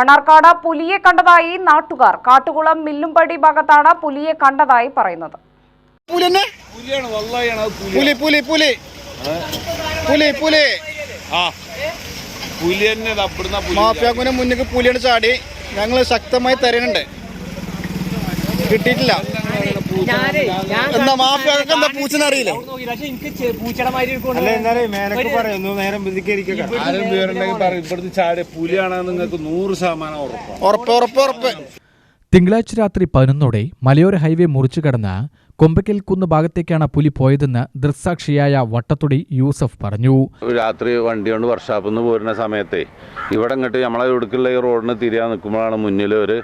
മണ്ണാർക്കാട് പുലിയെ കണ്ടതായി നാട്ടുകാർ. കാട്ടുകുളം മില്ലുംപടി ഭാഗത്താണ് പുലിയെ കണ്ടതായി പറയുന്നത്. പുലി പുലി പുലി. പുലി പുലി. ആ. പുലി തന്നെ മാഫിയാക്കുവിന്റെ മുന്നിൽ പുലിയാണ് ചാടി. ഞങ്ങൾ ശക്തമായി തരുന്നുണ്ട് കിട്ടിയിട്ടില്ല. എന്താ പൂച്ചനെ അറിയില്ലേ? ഉറപ്പ്. തിങ്കളാഴ്ച രാത്രി പതിനൊന്നോടെ മലയോര ഹൈവേ മുറിച്ചു കടന്ന് കൊമ്പക്കൽ കുന്ന് ഭാഗത്തേക്കാണ് പുലി പോയതെന്ന് ദൃക്സാക്ഷിയായ വട്ടത്തുടി യൂസഫ് പറഞ്ഞു. രാത്രി വണ്ടി കൊണ്ട് വർക്ക്ഷോപ്പിൽ നിന്ന് പോരുന്ന സമയത്തെ ഇവിടെ ഇങ്ങോട്ട് നമ്മളെ ഇടുക്കുള്ള ഈ റോഡിന് തിരിയാൻ നിൽക്കുമ്പോഴാണ് മുന്നിൽ ഒരു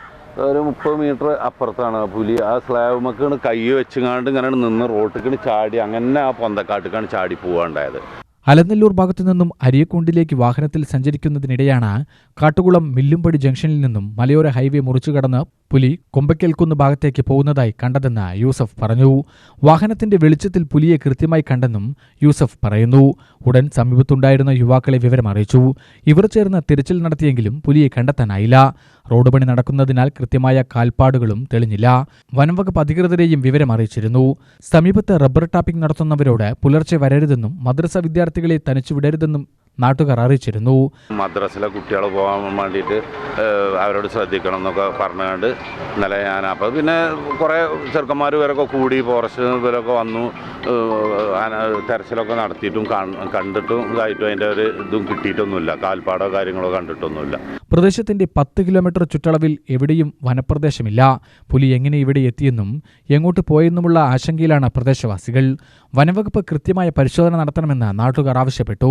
ഒരു മുപ്പത് മീറ്റർ അപ്പുറത്താണ് ആ പുലി. ആ സ്ലാബ് സ്ലാബുമൊക്കെയാണ് കൈ വെച്ചുങ്ങാണ്ട് ഇങ്ങനെ നിന്ന് റോട്ടിക്കണ് ചാടി അങ്ങനെ ആ പൊന്തക്കാട്ടിക്കാണ് ചാടി പോവാണ്ടായത്. അലനല്ലൂർ ഭാഗത്തു നിന്നും അരിയക്കുണ്ടിലേക്ക് വാഹനത്തിൽ സഞ്ചരിക്കുന്നതിനിടെയാണ് കാട്ടുകുളം മില്ലുംപടി ജംഗ്ഷനിൽ നിന്നും മലയോര ഹൈവേ മുറിച്ചു കടന്ന് പുലി കൊമ്പയ്ക്കൽക്കുന്ന് ഭാഗത്തേക്ക് പോകുന്നതായി കണ്ടതെന്ന് യൂസഫ് പറഞ്ഞു. വാഹനത്തിന്റെ വെളിച്ചത്തിൽ പുലിയെ കൃത്യമായി കണ്ടെന്നും യൂസഫ് പറയുന്നു. ഉടൻ സമീപത്തുണ്ടായിരുന്ന യുവാക്കളെ വിവരം അറിയിച്ചു. ഇവർ ചേർന്ന് തിരച്ചിൽ നടത്തിയെങ്കിലും പുലിയെ കണ്ടെത്താനായില്ല. റോഡ് പണി നടക്കുന്നതിനാൽ കൃത്യമായ കാൽപ്പാടുകളും തെളിഞ്ഞില്ല. വനംവകുപ്പ് അധികൃതരെയും വിവരം അറിയിച്ചിരുന്നു. സമീപത്ത് റബ്ബർ ടാപ്പിംഗ് നടത്തുന്നവരോട് പുലർച്ചെ വരരുതെന്നും മദ്രസ വിദ്യാർത്ഥികളെ തനിച്ചു വിടരുതെന്നും നാട്ടുകാർ അറിയിച്ചിരുന്നു. മദ്രസിലെ കുട്ടികൾ പോകാൻ വേണ്ടിയിട്ട് അവരോട് ശ്രദ്ധിക്കണം എന്നൊക്കെ പറഞ്ഞുകൊണ്ട് ഇന്നലെ ഞാൻ അപ്പോൾ പിന്നെ കുറേ ചെറുക്കന്മാർ ഇവരൊക്കെ കൂടി ഫോറസ്റ്റ് ഇവരൊക്കെ വന്നു. തെരച്ചിലൊക്കെ നടത്തിയിട്ടും കണ്ടിട്ടും ഇതായിട്ടും അതിന്റെ ഒരു ഇതും കിട്ടിയിട്ടൊന്നുമില്ല. കാൽപ്പാടോ കാര്യങ്ങളോ കണ്ടിട്ടൊന്നുമില്ല. പ്രദേശത്തിന്റെ പത്ത് കിലോമീറ്റർ ചുറ്റളവിൽ എവിടെയും വനപ്രദേശമില്ല. പുലി എങ്ങനെ ഇവിടെ എത്തിയെന്നും എങ്ങോട്ട് പോയെന്നുമുള്ള ആശങ്കയിലാണ് പ്രദേശവാസികൾ. വനവകുപ്പ് കൃത്യമായ പരിശോധന നടത്തണമെന്ന് നാട്ടുകാർ ആവശ്യപ്പെട്ടു.